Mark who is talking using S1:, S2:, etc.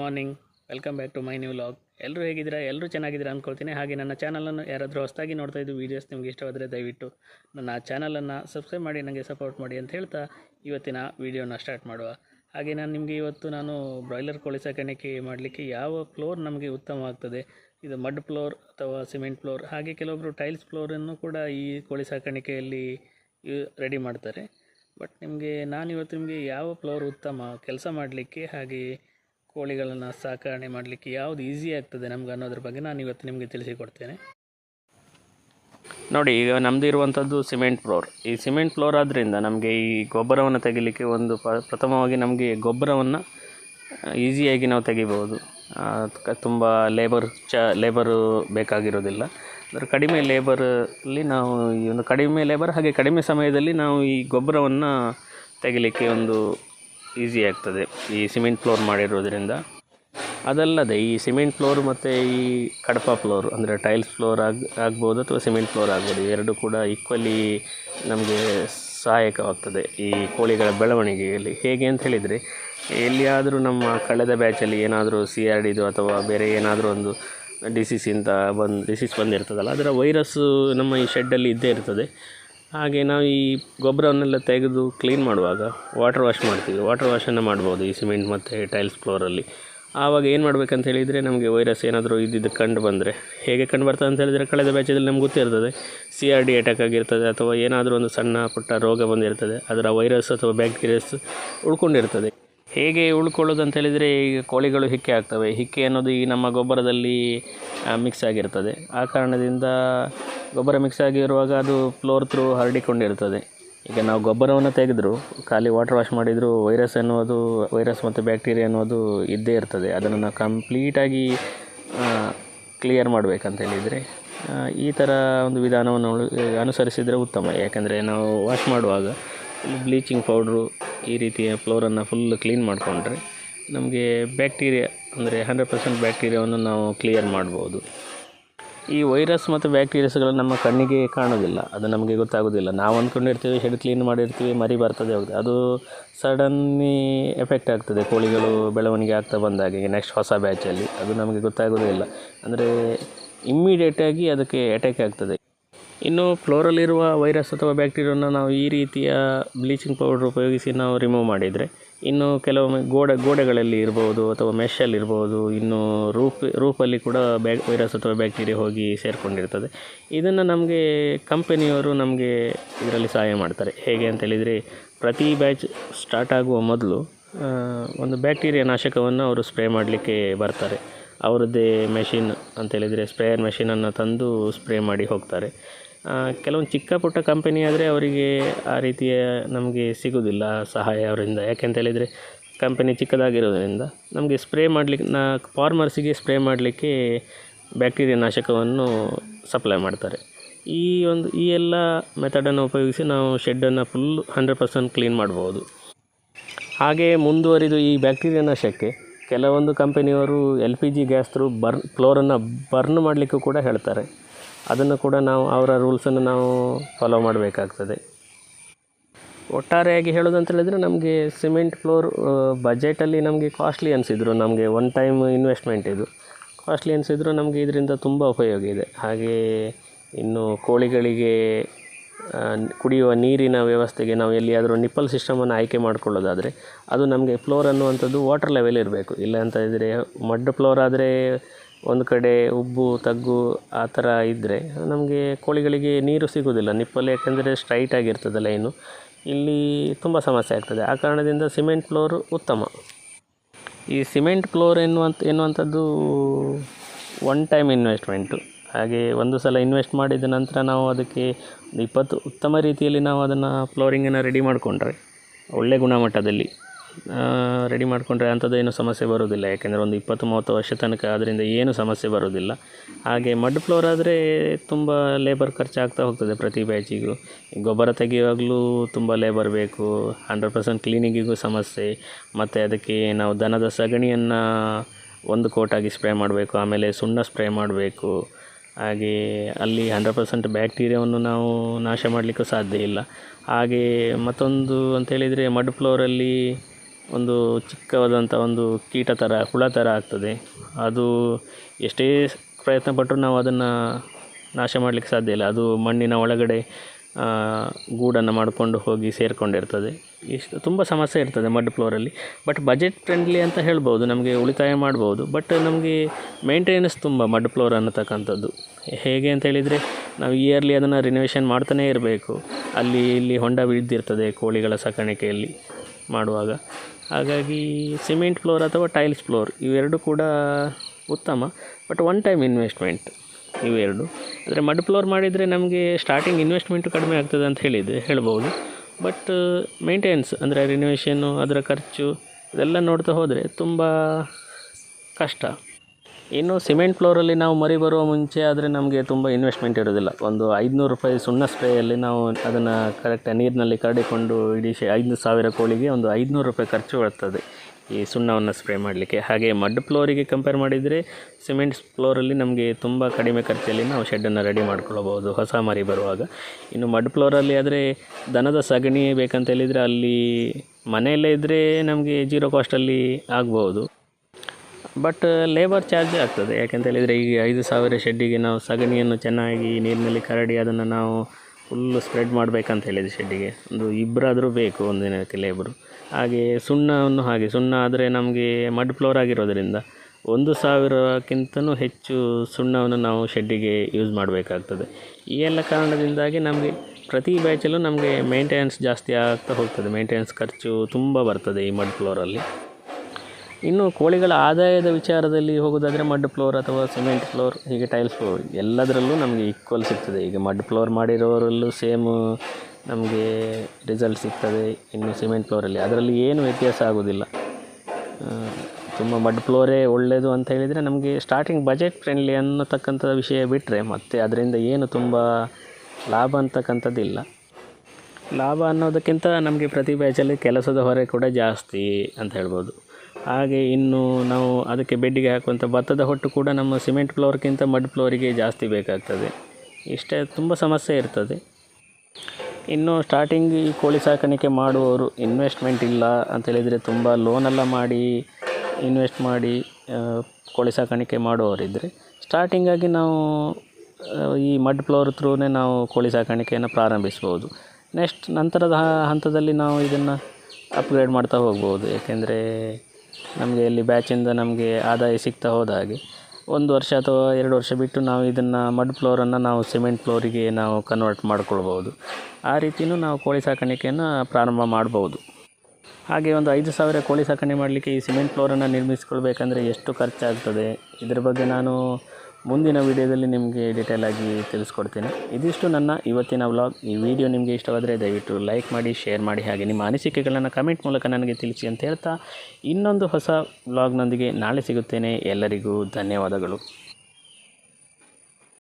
S1: Morning welcome back to my new vlog ಎಲ್ಲರೂ ಹೇಗಿದ್ದೀರಾ? ಎಲ್ಲರೂ ಚೆನ್ನಾಗಿದ್ದೀರಾ ಅಂದ್ಕೊಳ್ತೀನಿ ಹಾಗೆ ನನ್ನ ಚಾನಲನ್ನು ಯಾರಾದರೂ ಹೊಸದಾಗಿ ನೋಡ್ತಾ ಇದ್ದು ವೀಡಿಯೋಸ್ ನಿಮಗೆ ಇಷ್ಟವಾದರೆ ದಯವಿಟ್ಟು ನನ್ನ ಚಾನಲನ್ನು ಸಬ್ಸ್ಕ್ರೈಬ್ ಮಾಡಿ ನನಗೆ ಸಪೋರ್ಟ್ ಮಾಡಿ ಅಂತ ಹೇಳ್ತಾ ಇವತ್ತಿನ ವೀಡಿಯೋನ ಸ್ಟಾರ್ಟ್ ಮಾಡುವ. ಹಾಗೆ ನಾನು ನಿಮಗೆ ಇವತ್ತು ನಾನು ಬ್ರಾಯ್ಲರ್ ಕೋಳಿ ಸಾಕಾಣಿಕೆ ಮಾಡಲಿಕ್ಕೆ ಯಾವ ಫ್ಲೋರ್ ನಮಗೆ ಉತ್ತಮವಾಗ್ತದೆ? ಇದು ಮಡ್ ಫ್ಲೋರ್ ಅಥವಾ ಸಿಮೆಂಟ್ ಫ್ಲೋರ್ ಹಾಗೆ ಕೆಲವೊಬ್ಬರು ಟೈಲ್ಸ್ ಫ್ಲೋರನ್ನು ಕೂಡ ಈ ಕೋಳಿ ಸಾಕಾಣಿಕೆಯಲ್ಲಿ ರೆಡಿ ಮಾಡ್ತಾರೆ. ಬಟ್ ನಿಮಗೆ, ನಾನು ಇವತ್ತು ನಿಮಗೆ ಯಾವ ಫ್ಲೋರ್ ಉತ್ತಮ ಕೆಲಸ ಮಾಡಲಿಕ್ಕೆ ಹಾಗೆ ಕೋಳಿಗಳನ್ನು ಸಾಕಣೆ ಮಾಡಲಿಕ್ಕೆ ಯಾವುದು ಈಸಿ ಆಗ್ತದೆ ನಮ್ಗೆ ಅನ್ನೋದ್ರ ಬಗ್ಗೆ ನಾನು ಇವತ್ತು ನಿಮಗೆ ತಿಳಿಸಿಕೊಡ್ತೇನೆ. ನೋಡಿ, ಈಗ ನಮ್ಮದು ಇರುವಂಥದ್ದು ಸಿಮೆಂಟ್ ಫ್ಲೋರ್ ಈ ಸಿಮೆಂಟ್ ಫ್ಲೋರ್ ಆದ್ದರಿಂದ ನಮಗೆ ಈ ಗೊಬ್ಬರವನ್ನು ತೆಗಿಲಿಕ್ಕೆ ಒಂದು ಪ್ರಥಮವಾಗಿ ನಮಗೆ ಗೊಬ್ಬರವನ್ನು ಈಸಿಯಾಗಿ ನಾವು ತೆಗಿಬೋದು ತುಂಬ ಲೇಬರ್ ಚ ಲೇಬರು ಬೇಕಾಗಿರೋದಿಲ್ಲ. ಅಂದರೆ ಕಡಿಮೆ ಲೇಬರಲ್ಲಿ ನಾವು ಈ ಒಂದು ಕಡಿಮೆ ಲೇಬರ್ ಹಾಗೆ ಕಡಿಮೆ ಸಮಯದಲ್ಲಿ ನಾವು ಈ ಗೊಬ್ಬರವನ್ನು ತೆಗಿಲಿಕ್ಕೆ ಒಂದು ಈಸಿ ಆಗ್ತದೆ ಈ ಸಿಮೆಂಟ್ ಫ್ಲೋರ್ ಮಾಡಿರೋದ್ರಿಂದ. ಅದಲ್ಲದೆ ಈ ಸಿಮೆಂಟ್ ಫ್ಲೋರ್ ಮತ್ತು ಈ ಕಡಪ ಫ್ಲೋರ್ ಅಂದರೆ ಟೈಲ್ಸ್ ಫ್ಲೋರ್ ಆಗಿ, ಆಗ್ಬೋದು ಅಥವಾ ಸಿಮೆಂಟ್ ಫ್ಲೋರ್ ಆಗ್ಬೋದು ಎರಡು ಕೂಡ ಈಕ್ವಲಿ ನಮಗೆ ಸಹಾಯಕವಾಗ್ತದೆ ಈ ಕೋಳಿಗಳ ಬೆಳವಣಿಗೆಯಲ್ಲಿ. ಹೇಗೆ ಅಂತ ಹೇಳಿದರೆ, ಎಲ್ಲಿಯಾದರೂ ನಮ್ಮ ಕಳೆದ ಬ್ಯಾಚಲ್ಲಿ ಏನಾದರೂ ಸಿ ಆರ್ ಡಿದು ಅಥವಾ ಬೇರೆ ಏನಾದರೂ ಒಂದು ಡಿಸೀಸಿಂದ ಬಂದು, ಡಿಸೀಸ್ ಬಂದಿರ್ತದಲ್ಲ, ಅದರ ವೈರಸ್ಸು ನಮ್ಮ ಈ ಶೆಡ್ಡಲ್ಲಿ ಇದ್ದೇ ಇರ್ತದೆ. ಹಾಗೆ ನಾವು ಈ ಗೊಬ್ಬರವನ್ನೆಲ್ಲ ತೆಗೆದು ಕ್ಲೀನ್ ಮಾಡುವಾಗ ವಾಟರ್ ವಾಶ್ ಮಾಡ್ತೀವಿ. ವಾಟರ್ ವಾಶನ್ನು ಮಾಡ್ಬೋದು ಈ ಸಿಮೆಂಟ್ ಮತ್ತು ಟೈಲ್ಸ್ ಫ್ಲೋರಲ್ಲಿ ಆವಾಗ ಏನು ಮಾಡಬೇಕಂತ ಹೇಳಿದರೆ ನಮಗೆ ವೈರಸ್ ಏನಾದರೂ ಇದ್ದಿದ್ದು ಕಂಡು ಬಂದರೆ. ಹೇಗೆ ಕಂಡು ಬರ್ತದೆ ಅಂತ ಹೇಳಿದರೆ ಕಳೆದ ಬ್ಯಾಚದಲ್ಲಿ ನಮ್ಗೆ ಗೊತ್ತಿರ್ತದೆ. ಸಿ ಆರ್ ಡಿ ಅಟ್ಯಾಕ್ ಆಗಿರ್ತದೆ ಅಥವಾ ಏನಾದರೂ ಒಂದು ಸಣ್ಣ ಪುಟ್ಟ ರೋಗ ಬಂದಿರ್ತದೆ. ಅದರ ವೈರಸ್ ಅಥವಾ ಬ್ಯಾಕ್ಟೀರಿಯಸ್ ಉಳ್ಕೊಂಡಿರ್ತದೆ. ಹೇಗೆ ಉಳ್ಕೊಳ್ಳೋದು ಅಂತ ಹೇಳಿದರೆ ಈಗ ಕೋಳಿಗಳು ಹಿಕ್ಕೆ ಆಗ್ತವೆ. ಹಿಕ್ಕೆ ಅನ್ನೋದು ಈ ನಮ್ಮ ಗೊಬ್ಬರದಲ್ಲಿ ಮಿಕ್ಸ್ ಆಗಿರ್ತದೆ. ಆ ಕಾರಣದಿಂದ ಗೊಬ್ಬರ ಮಿಕ್ಸ್ ಆಗಿರುವಾಗ ಅದು ಫ್ಲೋರ್ ಥ್ರೂ ಹರಡಿಕೊಂಡಿರ್ತದೆ. ಈಗ ನಾವು ಗೊಬ್ಬರವನ್ನು ತೆಗೆದರೂ, ಖಾಲಿ ವಾಟರ್ ವಾಶ್ ಮಾಡಿದರೂ ವೈರಸ್ ಅನ್ನೋದು ವೈರಸ್ ಮತ್ತು ಬ್ಯಾಕ್ಟೀರಿಯಾ ಅನ್ನೋದು ಇದ್ದೇ ಇರ್ತದೆ. ಅದನ್ನು ನಾವು ಕಂಪ್ಲೀಟಾಗಿ ಕ್ಲಿಯರ್ ಮಾಡಬೇಕಂತ ಹೇಳಿದರೆ ಈ ಥರ ಒಂದು ವಿಧಾನವನ್ನು ಅನುಸರಿಸಿದರೆ ಉತ್ತಮ. ಯಾಕೆಂದರೆ ನಾವು ವಾಶ್ ಮಾಡುವಾಗ ಬ್ಲೀಚಿಂಗ್ ಪೌಡ್ರು ಈ ರೀತಿಯ ಫ್ಲೋರನ್ನು ಫುಲ್ ಕ್ಲೀನ್ ಮಾಡಿಕೊಂಡ್ರೆ ನಮಗೆ ಬ್ಯಾಕ್ಟೀರಿಯಾ ಅಂದರೆ ಹಂಡ್ರೆಡ್ ಪರ್ಸೆಂಟ್ ಬ್ಯಾಕ್ಟೀರಿಯಾವನ್ನು ನಾವು ಕ್ಲಿಯರ್ ಮಾಡ್ಬೋದು. ಈ ವೈರಸ್ ಮತ್ತು ಬ್ಯಾಕ್ಟೀರಿಯಸ್ಗಳು ನಮ್ಮ ಕಣ್ಣಿಗೆ ಕಾಣೋದಿಲ್ಲ. ಅದು ನಮಗೆ ಗೊತ್ತಾಗೋದಿಲ್ಲ. ನಾವು ಅಂದ್ಕೊಂಡಿರ್ತೀವಿ ಹೆಡ್ ಕ್ಲೀನ್ ಮಾಡಿರ್ತೀವಿ, ಮರಿ ಬರ್ತದೆ ಹೋಗ್ತದೆ. ಅದು ಸಡನ್ನಿ ಎಫೆಕ್ಟ್ ಆಗ್ತದೆ. ಕೋಳಿಗಳು ಬೆಳವಣಿಗೆ ಆಗ್ತಾ ಬಂದಾಗ ನೆಕ್ಸ್ಟ್ ಹೊಸ ಬ್ಯಾಚಲ್ಲಿ ಅದು ನಮಗೆ ಗೊತ್ತಾಗೋದೇ ಇಲ್ಲ. ಅಂದರೆ ಇಮ್ಮಿಡಿಯೇಟಾಗಿ ಅದಕ್ಕೆ ಅಟ್ಯಾಕ್ ಆಗ್ತದೆ. ಇನ್ನು ಫ್ಲೋರಲ್ಲಿರುವ ವೈರಸ್ ಅಥವಾ ಬ್ಯಾಕ್ಟೀರಿಯನ್ನು ನಾವು ಈ ರೀತಿಯ ಬ್ಲೀಚಿಂಗ್ ಪೌಡ್ರ್ ಉಪಯೋಗಿಸಿ ನಾವು ರಿಮೂವ್ ಮಾಡಿದರೆ, ಇನ್ನು ಕೆಲವೊಮ್ಮೆ ಗೋಡೆ, ಗೋಡೆಗಳಲ್ಲಿ ಇರ್ಬೋದು ಅಥವಾ ಮೆಷಲ್ಲಿ ಇರ್ಬೋದು, ಇನ್ನು ರೂಫ್ ರೂಫಲ್ಲಿ ಕೂಡ ಬ್ಯಾಕ್ ವೈರಸ್ ಅಥವಾ ಬ್ಯಾಕ್ಟೀರಿಯಾ ಹೋಗಿ ಸೇರಿಕೊಂಡಿರ್ತದೆ. ಇದನ್ನು ನಮಗೆ ಕಂಪನಿಯವರು ನಮಗೆ ಇದರಲ್ಲಿ ಸಹಾಯ ಮಾಡ್ತಾರೆ. ಹೇಗೆ ಅಂತ ಹೇಳಿದರೆ, ಪ್ರತಿ ಬ್ಯಾಚ್ ಸ್ಟಾರ್ಟ್ ಆಗುವ ಮೊದಲು ಒಂದು ಬ್ಯಾಕ್ಟೀರಿಯಾ ನಾಶಕವನ್ನು ಅವರು ಸ್ಪ್ರೇ ಮಾಡಲಿಕ್ಕೆ ಬರ್ತಾರೆ. ಅವರದ್ದೇ ಮೆಷಿನ್ ಅಂತೇಳಿದರೆ ಸ್ಪ್ರೇಯರ್ ಮೆಷಿನನ್ನು ತಂದು ಸ್ಪ್ರೇ ಮಾಡಿ ಹೋಗ್ತಾರೆ. ಕೆಲವೊಂದು ಚಿಕ್ಕ ಪುಟ್ಟ ಕಂಪನಿ ಆದರೆ ಅವರಿಗೆ ಆ ರೀತಿಯ ನಮಗೆ ಸಿಗೋದಿಲ್ಲ ಸಹಾಯ ಅವರಿಂದ. ಯಾಕೆಂತ ಹೇಳಿದರೆ ಕಂಪನಿ ಚಿಕ್ಕದಾಗಿರೋದ್ರಿಂದ ನಮಗೆ ಸ್ಪ್ರೇ ಮಾಡಲಿಕ್ಕೆ ನಾ ಫಾರ್ಮರ್ಸಿಗೆ ಸ್ಪ್ರೇ ಮಾಡಲಿಕ್ಕೆ ಬ್ಯಾಕ್ಟೀರಿಯಾ ನಾಶಕವನ್ನು ಸಪ್ಲೈ ಮಾಡ್ತಾರೆ. ಈ ಒಂದು, ಈ ಎಲ್ಲ ಮೆಥಡನ್ನು ಉಪಯೋಗಿಸಿ ನಾವು ಶೆಡ್ಡನ್ನು ಫುಲ್ ಹಂಡ್ರೆಡ್ ಪರ್ಸೆಂಟ್ ಕ್ಲೀನ್ ಮಾಡ್ಬೋದು. ಹಾಗೆ ಮುಂದುವರಿದು ಈ ಬ್ಯಾಕ್ಟೀರಿಯಾ ನಾಶಕ್ಕೆ ಕೆಲವೊಂದು ಕಂಪನಿಯವರು L P G gas through burn ಫ್ಲೋರನ್ನು burn ಮಾಡಲಿಕ್ಕೂ ಕೂಡ ಹೇಳ್ತಾರೆ. ಅದನ್ನು ಕೂಡ ನಾವು ಅವರ ರೂಲ್ಸನ್ನು ನಾವು ಫಾಲೋ ಮಾಡಬೇಕಾಗ್ತದೆ. ಒಟ್ಟಾರೆಯಾಗಿ ಹೇಳೋದಂತ ಹೇಳಿದರೆ ನಮಗೆ ಸಿಮೆಂಟ್ ಫ್ಲೋರ್ ಬಜೆಟಲ್ಲಿ ನಮಗೆ ಕಾಸ್ಟ್ಲಿ ಅನಿಸಿದ್ರು. ನಮಗೆ ಒನ್ ಟೈಮ್ ಇನ್ವೆಸ್ಟ್ಮೆಂಟ್ ಇದು. ಕಾಸ್ಟ್ಲಿ ಅನಿಸಿದ್ರು ನಮಗೆ ಇದರಿಂದ ತುಂಬ ಉಪಯೋಗ ಇದೆ. ಹಾಗೆ ಇನ್ನು ಕೋಳಿಗಳಿಗೆ ಕುಡಿಯುವ ನೀರಿನ ವ್ಯವಸ್ಥೆಗೆ ನಾವು ಎಲ್ಲಿಯಾದರೂ ನಿಪ್ಪಲ್ ಸಿಸ್ಟಮನ್ನು ಆಯ್ಕೆ ಮಾಡಿಕೊಳ್ಳೋದಾದರೆ ಅದು ನಮಗೆ ಫ್ಲೋರ್ ಅನ್ನುವಂಥದ್ದು ವಾಟರ್ ಲೆವೆಲ್ ಇರಬೇಕು. ಇಲ್ಲ ಅಂತ ಇದ್ದರೆ ಮಡ್ ಫ್ಲೋರ್ ಆದರೆ ಒಂದು ಕಡೆ ಉಬ್ಬು, ತಗ್ಗು ಆ ಥರ ಇದ್ದರೆ ನಮಗೆ ಕೋಳಿಗಳಿಗೆ ನೀರು ಸಿಗೋದಿಲ್ಲ ನಿಪ್ಪಲ್ಲಿ ಯಾಕೆಂದರೆ ಸ್ಟ್ರೈಟ್ ಆಗಿರ್ತದೆ ಲೈನು ಇಲ್ಲಿ ತುಂಬ ಸಮಸ್ಯೆ ಆಗ್ತದೆ. ಆ ಕಾರಣದಿಂದ ಸಿಮೆಂಟ್ ಫ್ಲೋರು ಉತ್ತಮ. ಈ ಸಿಮೆಂಟ್ ಫ್ಲೋರ್ ಎನ್ನುವಂಥ ಎನ್ನುವಂಥದ್ದು ಒನ್ ಟೈಮ್ ಇನ್ವೆಸ್ಟ್ಮೆಂಟು ಹಾಗೆ ಒಂದು ಸಲ ಇನ್ವೆಸ್ಟ್ ಮಾಡಿದ ನಂತರ ನಾವು ಅದಕ್ಕೆ ಇಪ್ಪತ್ತು ಉತ್ತಮ ರೀತಿಯಲ್ಲಿ ನಾವು ಅದನ್ನು ಫ್ಲೋರಿಂಗನ್ನು ರೆಡಿ ಮಾಡಿಕೊಂಡ್ರೆ ಒಳ್ಳೆಯ ಗುಣಮಟ್ಟದಲ್ಲಿ. ರೆಡಿ ಮಾಡಿಕೊಂಡ್ರೆ ಅಂಥದ್ದೇನು ಸಮಸ್ಯೆ ಬರೋದಿಲ್ಲ ಯಾಕೆಂದರೆ ಒಂದು ಇಪ್ಪತ್ತು, ಮೂವತ್ತು ವರ್ಷ ತನಕ ಅದರಿಂದ ಏನು ಸಮಸ್ಯೆ ಬರೋದಿಲ್ಲ ಹಾಗೆ ಮಡ್ ಫ್ಲೋರ್ ಆದರೆ ತುಂಬ ಲೇಬರ್ ಖರ್ಚಾಗ್ತಾ ಹೋಗ್ತದೆ ಪ್ರತಿ ಬ್ಯಾಚಿಗೂ ಗೊಬ್ಬರ ತೆಗೆಯುವಾಗಲೂ ತುಂಬ ಲೇಬರ್ ಬೇಕು ಹಂಡ್ರೆಡ್ ಪರ್ಸೆಂಟ್ ಕ್ಲೀನಿಂಗಿಗೂ ಸಮಸ್ಯೆ. ಮತ್ತು ಅದಕ್ಕೆ ನಾವು ದನದ ಸಗಣಿಯನ್ನು ಒಂದು ಕೋಟಾಗಿ ಸ್ಪ್ರೇ ಮಾಡಬೇಕು, ಆಮೇಲೆ ಸುಣ್ಣ ಸ್ಪ್ರೇ ಮಾಡಬೇಕು. ಹಾಗೆ ಅಲ್ಲಿ ಹಂಡ್ರೆಡ್ ಪರ್ಸೆಂಟ್ ಬ್ಯಾಕ್ಟೀರಿಯಾವನ್ನು ನಾವು ನಾಶ ಮಾಡಲಿಕ್ಕೂ ಸಾಧ್ಯ ಇಲ್ಲ. ಹಾಗೆ ಮತ್ತೊಂದು ಅಂತೇಳಿದರೆ ಮಡ್ ಫ್ಲೋರಲ್ಲಿ ಒಂದು ಚಿಕ್ಕವಾದಂಥ ಒಂದು ಕೀಟ ಥರ, ಹುಳ ಥರ ಆಗ್ತದೆ. ಅದು ಎಷ್ಟೇ ಪ್ರಯತ್ನ ಪಟ್ಟರೂ ನಾವು ಅದನ್ನು ನಾಶ ಮಾಡಲಿಕ್ಕೆ ಸಾಧ್ಯ ಇಲ್ಲ. ಅದು ಮಣ್ಣಿನ ಒಳಗಡೆ ಗೂಡನ್ನು ಮಾಡಿಕೊಂಡು ಹೋಗಿ ಸೇರಿಕೊಂಡಿರ್ತದೆ. ಇಷ್ಟು ತುಂಬ ಸಮಸ್ಯೆ ಇರ್ತದೆ ಮಡ್ ಫ್ಲೋರಲ್ಲಿ. ಬಟ್ ಬಜೆಟ್ ಫ್ರೆಂಡ್ಲಿ ಅಂತ ಹೇಳ್ಬೋದು, ನಮಗೆ ಉಳಿತಾಯ ಮಾಡ್ಬೋದು. ಬಟ್ ನಮಗೆ ಮೇಂಟೆನೆನ್ಸ್ ತುಂಬ ಮಡ್ ಫ್ಲೋರ್ ಅನ್ನತಕ್ಕಂಥದ್ದು. ಹೇಗೆ ಅಂತ ಹೇಳಿದರೆ, ನಾವು ಇಯರ್ಲಿ ಅದನ್ನು ರಿನೋವೇಷನ್ ಮಾಡ್ತಾನೇ ಇರಬೇಕು. ಅಲ್ಲಿ ಇಲ್ಲಿ ಹೊಂಡ ಬಿದ್ದಿರ್ತದೆ ಕೋಳಿಗಳ ಸಾಕಾಣಿಕೆಯಲ್ಲಿ ಮಾಡುವಾಗ. ಹಾಗಾಗಿ ಸಿಮೆಂಟ್ ಫ್ಲೋರ್ ಅಥವಾ ಟೈಲ್ಸ್ ಫ್ಲೋರ್ ಇವೆರಡು ಕೂಡ ಉತ್ತಮ. ಬಟ್ ಒನ್ ಟೈಮ್ ಇನ್ವೆಸ್ಟ್ಮೆಂಟ್ ಇವೆರಡು. ಅಂದರೆ ಮಡ್ ಫ್ಲೋರ್ ಮಾಡಿದರೆ ನಮಗೆ ಸ್ಟಾರ್ಟಿಂಗ್ ಇನ್ವೆಸ್ಟ್ಮೆಂಟು ಕಡಿಮೆ ಆಗ್ತದೆ ಅಂತ ಹೇಳಿದೆ ಹೇಳ್ಬೋದು. ಬಟ್ ಮೇಂಟೆನೆನ್ಸ್ ಅಂದರೆ ರಿನೋವೇಷನ್ನು ಅದರ ಖರ್ಚು, ಇದೆಲ್ಲ ನೋಡ್ತಾ ಹೋದರೆ ತುಂಬ ಕಷ್ಟ. ಇನ್ನು ಸಿಮೆಂಟ್ ಫ್ಲೋರಲ್ಲಿ ನಾವು ಮರಿ ಬರುವ ಮುಂಚೆ ಆದರೆ ನಮಗೆ ತುಂಬ ಇನ್ವೆಸ್ಟ್ಮೆಂಟ್ ಇರೋದಿಲ್ಲ. ಒಂದು ಐದುನೂರು ರೂಪಾಯಿ ಸುಣ್ಣ ಸ್ಪ್ರೇಯಲ್ಲಿ ನಾವು ಅದನ್ನು ಕರೆಕ್ಟಾಗಿ ನೀರಿನಲ್ಲಿ ಕರಡಿಕೊಂಡು ಇಡೀ ಶೇ ಐದು ಸಾವಿರ ಕೋಳಿಗೆ ಒಂದು ಐದುನೂರು ರೂಪಾಯಿ ಖರ್ಚು ಬರ್ತದೆ ಈ ಸುಣ್ಣವನ್ನು ಸ್ಪ್ರೇ ಮಾಡಲಿಕ್ಕೆ. ಹಾಗೆ ಮಡ್ ಫ್ಲೋರಿಗೆ ಕಂಪೇರ್ ಮಾಡಿದರೆ ಸಿಮೆಂಟ್ ಫ್ಲೋರಲ್ಲಿ ನಮಗೆ ತುಂಬ ಕಡಿಮೆ ಖರ್ಚಲ್ಲಿ ನಾವು ಶೆಡ್ಡನ್ನು ರೆಡಿ ಮಾಡ್ಕೊಳ್ಬೋದು ಹೊಸ ಮರಿ ಬರುವಾಗ. ಇನ್ನು ಮಡ್ ಫ್ಲೋರಲ್ಲಿ ಆದರೆ ದನದ ಸಗಣಿ ಬೇಕಂತ ಹೇಳಿದರೆ ಅಲ್ಲಿ ಮನೆಯಲ್ಲೇ ಇದ್ದರೆ ನಮಗೆ ಜೀರೋ ಕಾಸ್ಟಲ್ಲಿ ಆಗ್ಬೋದು ಬಟ್ ಲೇಬರ್ ಚಾರ್ಜ್ ಆಗ್ತದೆ. ಯಾಕೆಂತ ಹೇಳಿದರೆ ಈಗ ಐದು ಸಾವಿರ ಶೆಡ್ಡಿಗೆ ನಾವು ಸಗಣಿಯನ್ನು ಚೆನ್ನಾಗಿ ನೀರಿನಲ್ಲಿ ಕರಡಿ ಅದನ್ನು ನಾವು ಫುಲ್ಲು ಸ್ಪ್ರೆಡ್ ಮಾಡಬೇಕಂತ ಹೇಳಿದರೆ ಶೆಡ್ಡಿಗೆ. ಒಂದು ಇಬ್ಬರಾದರೂ ಬೇಕು ಒಂದು ದಿನಕ್ಕೆ ಲೇಬರು ಹಾಗೆ ಸುಣ್ಣವನ್ನು ಹಾಗೆ, ಸುಣ್ಣ ಆದರೆ ನಮಗೆ ಮಡ್ ಫ್ಲೋರ್ ಆಗಿರೋದರಿಂದ ಒಂದು ಸಾವಿರಕ್ಕಿಂತನೂ ಹೆಚ್ಚು ಸುಣ್ಣವನ್ನು ನಾವು ಶೆಡ್ಡಿಗೆ ಯೂಸ್ ಮಾಡಬೇಕಾಗ್ತದೆ. ಈ ಎಲ್ಲ ಕಾರಣದಿಂದಾಗಿ ನಮಗೆ ಪ್ರತಿ ಬ್ಯಾಚಲ್ಲೂ ನಮಗೆ ಮೇಂಟೆನೆನ್ಸ್ ಜಾಸ್ತಿ ಆಗ್ತಾ ಹೋಗ್ತದೆ. ಮೇಂಟೆನೆನ್ಸ್ ಖರ್ಚು ತುಂಬ ಬರ್ತದೆ ಈ ಮಡ್ ಫ್ಲೋರಲ್ಲಿ ಇನ್ನು ಕೋಳಿಗಳ ಆದಾಯದ ವಿಚಾರದಲ್ಲಿ ಹೋಗೋದಾದರೆ ಮಡ್ ಫ್ಲೋರ್ ಅಥವಾ ಸಿಮೆಂಟ್ ಫ್ಲೋರ್, ಹೀಗೆ ಟೈಲ್ಸ್ ಫ್ಲೋರ್, ಎಲ್ಲದರಲ್ಲೂ ನಮಗೆ ಈಕ್ವಲ್ ಸಿಗ್ತದೆ. ಈಗ ಮಡ್ ಫ್ಲೋರ್ ಮಾಡಿರೋರಲ್ಲೂ ಸೇಮ್, ನಮಗೆ ರಿಸಲ್ಟ್ ಸಿಗ್ತದೆ ಇನ್ನು ಸಿಮೆಂಟ್ ಫ್ಲೋರಲ್ಲಿ ಅದರಲ್ಲಿ ಏನು ವ್ಯತ್ಯಾಸ ಆಗೋದಿಲ್ಲ. ತುಂಬ ಮಡ್ ಫ್ಲೋರೇ ಒಳ್ಳೆಯದು ಅಂತ ಹೇಳಿದರೆ ನಮಗೆ ಸ್ಟಾರ್ಟಿಂಗ್ ಬಜೆಟ್ ಫ್ರೆಂಡ್ಲಿ ಅನ್ನತಕ್ಕಂಥ ವಿಷಯ ಬಿಟ್ಟರೆ ಮತ್ತು ಅದರಿಂದ ಏನು ತುಂಬ ಲಾಭ ಅಂತಕ್ಕಂಥದ್ದಿಲ್ಲ. ಲಾಭ ಅನ್ನೋದಕ್ಕಿಂತ ನಮಗೆ ಪ್ರತಿ ಬ್ಯಾಚಲ್ಲಿ ಕೆಲಸದ ಹೊರೆ ಕೂಡ ಜಾಸ್ತಿ ಅಂತ ಹೇಳ್ಬೋದು. ಹಾಗೆ ಇನ್ನು ನಾವು ಅದಕ್ಕೆ ಬೆಡ್ಡಿಗೆ ಹಾಕುವಂಥ ಭತ್ತದ ಹೊಟ್ಟು ಕೂಡ ನಮ್ಮ ಸಿಮೆಂಟ್ ಫ್ಲೋರ್ಗಿಂತ ಮಡ್ ಫ್ಲೋರಿಗೆ ಜಾಸ್ತಿ ಬೇಕಾಗ್ತದೆ. ಇಷ್ಟೇ ತುಂಬ ಸಮಸ್ಯೆ ಇರ್ತದೆ. ಇನ್ನು ಸ್ಟಾರ್ಟಿಂಗ್ ಈ ಕೋಳಿ ಸಾಕಾಣಿಕೆ ಮಾಡುವವರು ಇನ್ವೆಸ್ಟ್ಮೆಂಟ್ ಇಲ್ಲ ಅಂತ ಹೇಳಿದರೆ ತುಂಬ ಲೋನೆಲ್ಲ ಮಾಡಿ ಇನ್ವೆಸ್ಟ್ ಮಾಡಿ ಕೋಳಿ ಸಾಕಾಣಿಕೆ ಮಾಡುವವರಿದ್ದರೆ ಸ್ಟಾರ್ಟಿಂಗಾಗಿ ನಾವು ಈ ಮಡ್ ಫ್ಲೋರ್ ಥ್ರೂನೇ ನಾವು ಕೋಳಿ ಸಾಕಾಣಿಕೆಯನ್ನು ಪ್ರಾರಂಭಿಸ್ಬೋದು. ನೆಕ್ಸ್ಟ್ ನಂತರದ ಹಂತದಲ್ಲಿ ನಾವು ಇದನ್ನು ಅಪ್ಗ್ರೇಡ್ ಮಾಡ್ತಾ ಹೋಗ್ಬೋದು. ಏಕೆಂದರೆ ನಮಗೆ ಇಲ್ಲಿ ಬ್ಯಾಚಿಂದ ನಮಗೆ ಆದಾಯ ಸಿಗ್ತಾ ಹೋದ ಹಾಗೆ. ಒಂದು ವರ್ಷ ಅಥವಾ ಎರಡು ವರ್ಷ ಬಿಟ್ಟು ನಾವು ಇದನ್ನು ಮಡ್ ಫ್ಲೋರನ್ನು ನಾವು ಸಿಮೆಂಟ್ ಫ್ಲೋರಿಗೆ ನಾವು ಕನ್ವರ್ಟ್ ಮಾಡ್ಕೊಳ್ಬೋದು ಆ ರೀತಿಯೂ ನಾವು ಕೋಳಿ ಸಾಕಾಣಿಕೆಯನ್ನು ಪ್ರಾರಂಭ ಮಾಡ್ಬೋದು ಹಾಗೆ ಒಂದು ಐದು ಸಾವಿರ ಕೋಳಿ ಸಾಕಣೆ ಮಾಡಲಿಕ್ಕೆ ಈ ಸಿಮೆಂಟ್ ಫ್ಲೋರನ್ನು ನಿರ್ಮಿಸ್ಕೊಳ್ಬೇಕಂದ್ರೆ ಎಷ್ಟು ಖರ್ಚಾಗ್ತದೆ? ಇದರ ಬಗ್ಗೆ ನಾನು ಮುಂದಿನ ವಿಡಿಯೋದಲ್ಲಿ ನಿಮಗೆ ಡೀಟೇಲ್ ಆಗಿ ತಿಳಿಸ್ಕೊಡ್ತೀನಿ. ಇದಿಷ್ಟು ನನ್ನ ಇವತ್ತಿನ ವ್ಲಾಗ್ ಈ ವಿಡಿಯೋ ನಿಮಗೆ ಇಷ್ಟವಾದರೆ ದಯವಿಟ್ಟು ಲೈಕ್ ಮಾಡಿ ಶೇರ್ ಮಾಡಿ, ಹಾಗೆ ನಿಮ್ಮ ಅನಿಸಿಕೆಗಳನ್ನು ಕಮೆಂಟ್ ಮೂಲಕ ನನಗೆ ತಿಳಿಸಿ ಅಂತ ಹೇಳ್ತಾ ಇನ್ನೊಂದು ಹೊಸ ವ್ಲಾಗ್ನೊಂದಿಗೆ ನಾಳೆ ಸಿಗುತ್ತೇನೆ. ಎಲ್ಲರಿಗೂ ಧನ್ಯವಾದಗಳು.